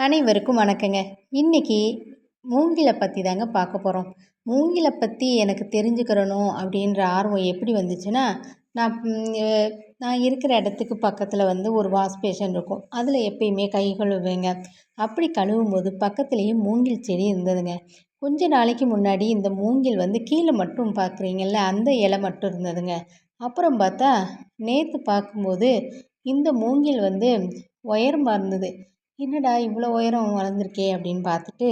அனைவருக்கும் வணக்கங்க. இன்றைக்கி மூங்கிலை பற்றி தாங்க பார்க்க போகிறோம் மூங்கிலை பற்றி எனக்கு தெரிஞ்சுக்கிறணும் அப்படின்ற ஆர்வம் எப்படி வந்துச்சுன்னா நான் நான் இருக்கிற இடத்துக்கு பக்கத்தில் வந்து ஒரு வாஷ் பேஷன் இருக்கும். அதில் எப்பயுமே கை கழுவுவேங்க. அப்படி கழுவும் போது பக்கத்துலேயே மூங்கில் செடி இருந்ததுங்க. கொஞ்ச நாளைக்கு முன்னாடி இந்த மூங்கில் வந்து கீழே மட்டும் பார்க்குறீங்கல்ல அந்த இலை மட்டும் இருந்ததுங்க. அப்புறம் பார்த்தா நேற்று பார்க்கும்போது இந்த மூங்கில் வந்து உயரமாக இருந்தது. என்னடா இவ்வளோ உயரம் வளர்ந்துருக்கே அப்படின்னு பார்த்துட்டு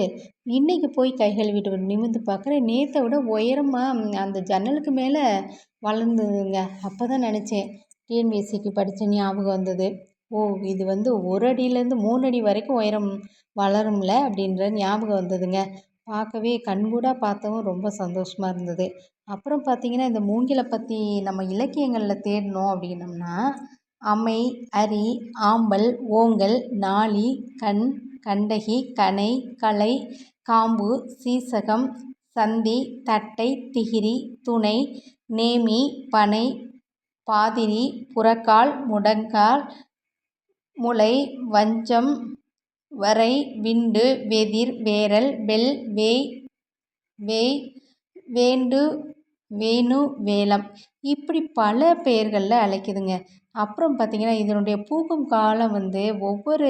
இன்றைக்கி போய் கை கழுவிட்டு நிமிர்ந்து பார்க்குறேன் நேற்றை விட உயரமாக அந்த ஜன்னலுக்கு மேலே வளர்ந்ததுங்க. அப்போ தான் நினச்சேன் டிஎன்பிஎஸ்சிக்கு படித்த ஞாபகம் வந்தது. ஓ இது வந்து ஒரு அடியிலேருந்து மூணு அடி வரைக்கும் உயரம் வளரும்ல? அப்படின்ற ஞாபகம் வந்ததுங்க. பார்க்கவே கண்கூடாக பார்த்தவும் ரொம்ப சந்தோஷமாக இருந்தது. அப்புறம் பார்த்திங்கன்னா இந்த மூங்கிலை பற்றி நம்ம இலக்கியங்களில் தேடினோம் அப்படின்னம்னா அமை அரி ஆம்பல் ஓங்கல் நாளி கண் கண்டகி கணை களை காம்பு சீசகம் சந்தி தட்டை திகிரி துணை நேமி பனை பாதிரி புறக்கால் முடங்கால் முளை வஞ்சம் வரை விண்டு வெதிர் வேரல் வெல் வேய் வேய் வேண்டு வேணு வேலம். இப்படி பல பெயர்களில் அழைக்குதுங்க. அப்புறம் பார்த்திங்கன்னா இதனுடைய பூக்கும் காலம் வந்து ஒவ்வொரு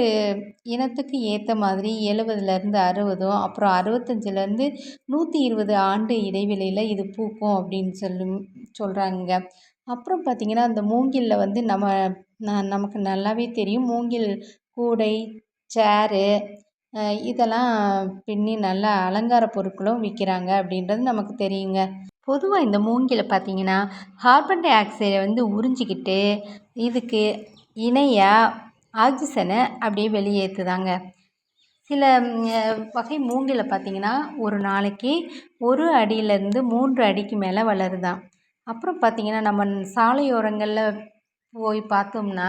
இனத்துக்கு ஏற்ற மாதிரி எழுபதுலேருந்து அறுபதும் அப்புறம் அறுபத்தஞ்சிலேருந்து நூற்றி இருபது ஆண்டு இடைவெளியில் இது பூக்கும் அப்படின்னு சொல்லி சொல்கிறாங்க அப்புறம் பார்த்திங்கன்னா அந்த மூங்கிலில் வந்து நம்ம நமக்கு நல்லாவே தெரியும். மூங்கில் கூடை சேரு இதெல்லாம் பின்னி நல்லா அலங்கார பொருட்களும் விற்கிறாங்க அப்படின்றது நமக்கு தெரியுங்க. பொதுவாக இந்த மூங்கில் பார்த்திங்கன்னா கார்பன் டை ஆக்சைடை வந்து உறிஞ்சிக்கிட்டு இதுக்கு இணையாக ஆக்சிஜனை அப்படியே வெளியேற்றுதாங்க சில வகை மூங்கில் பார்த்திங்கன்னா ஒரு நாளைக்கு ஒரு அடியிலேருந்து மூன்று அடிக்கு மேலே வளருதான் அப்புறம் பார்த்திங்கன்னா நம்ம சாலையோரங்களில் போய் பார்த்தோம்னா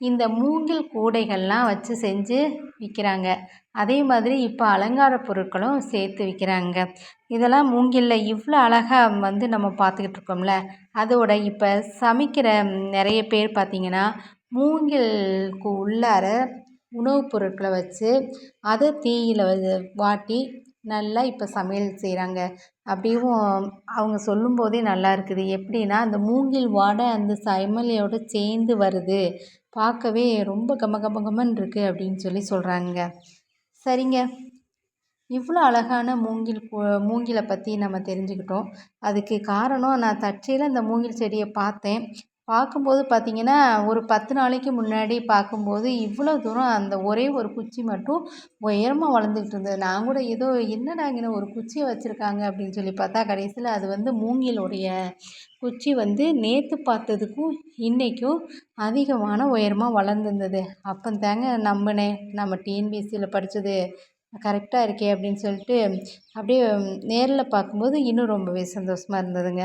இந்த மூங்கில் கூடைகள்லாம் வச்சு செஞ்சு விற்கிறாங்க அதே மாதிரி இப்போ அலங்கார பொருட்களும் சேர்த்து விற்கிறாங்க இதெல்லாம் மூங்கிலில் இவ்வளோ அழகாக வந்து நம்ம பார்த்துக்கிட்டு இருக்கோம்ல. அதோட இப்போ சமைக்கிற நிறைய பேர் பார்த்திங்கன்னா மூங்கிலுக்கு உள்ளார உணவுப் பொருட்களை வச்சு அதை தீயில் வாட்டி நல்லா இப்போ சமையல் செய்கிறாங்க அப்படியும் அவங்க சொல்லும்போதே நல்லா இருக்குது. எப்படின்னா அந்த மூங்கில் வாடை அந்த சமையலோடு சேர்ந்து வருது. பார்க்கவே ரொம்ப கம கம கமன்னு இருக்குது அப்படின்னு சொல்லி சொல்கிறாங்க சரிங்க. இவ்வளோ அழகான மூங்கில் மூங்கிலை பற்றி நம்ம தெரிஞ்சுக்கிட்டோம். அதுக்கு காரணம் நான் தற்செயலாக அந்த மூங்கில் செடியை பார்த்தேன். பார்க்கும்போது பார்த்திங்கன்னா ஒரு பத்து நாளைக்கு முன்னாடி பார்க்கும்போது இவ்வளோ தூரம் அந்த ஒரே ஒரு குச்சி மட்டும் உயரமாக வளர்ந்துக்கிட்டு இருந்தது. நான் கூட ஏதோ என்னடாங்கன்னு ஒரு குச்சியை வச்சுருக்காங்க அப்படின்னு சொல்லி பார்த்தா கடைசியில் அது வந்து மூங்கிலுடைய குச்சி வந்து நேற்று பார்த்ததுக்கும் இன்றைக்கும் அதிகமான உயரமாக வளர்ந்துருந்தது. அப்போ தாங்க நம்பினேன் நம்ம டிஎன்பிஎஸ்சியில் படித்தது கரெக்டாக இருக்கே அப்படின்னு சொல்லிட்டு அப்படியே நேரில் பார்க்கும்போது இன்னும் ரொம்பவே சந்தோஷமாக இருந்ததுங்க.